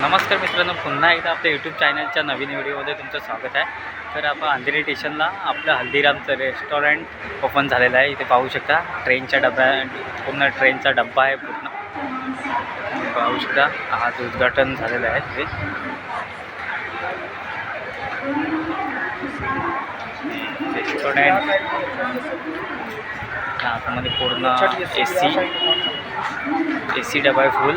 नमस्कार मित्रांनो पुन्हा एकदा आपल्या यूट्यूब चॅनलच्या नवीन व्हिडिओमध्ये तुमचं स्वागत आहे. तर आपण अंधेरी स्टेशनला आपलं हल्दीरामचं रेस्टॉरंट ओपन झालेलं आहे. इथे पाहू शकता ट्रेनच्या डब्या पूर्ण ट्रेनचा डब्बा आहे पूर्ण. पाहू शकता आज उद्घाटन झालेलं आहे तिथे रेस्टॉरंट आतमध्ये पूर्ण ए सी ए सी डबा आहे फुल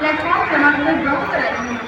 Let's have some of the brokers.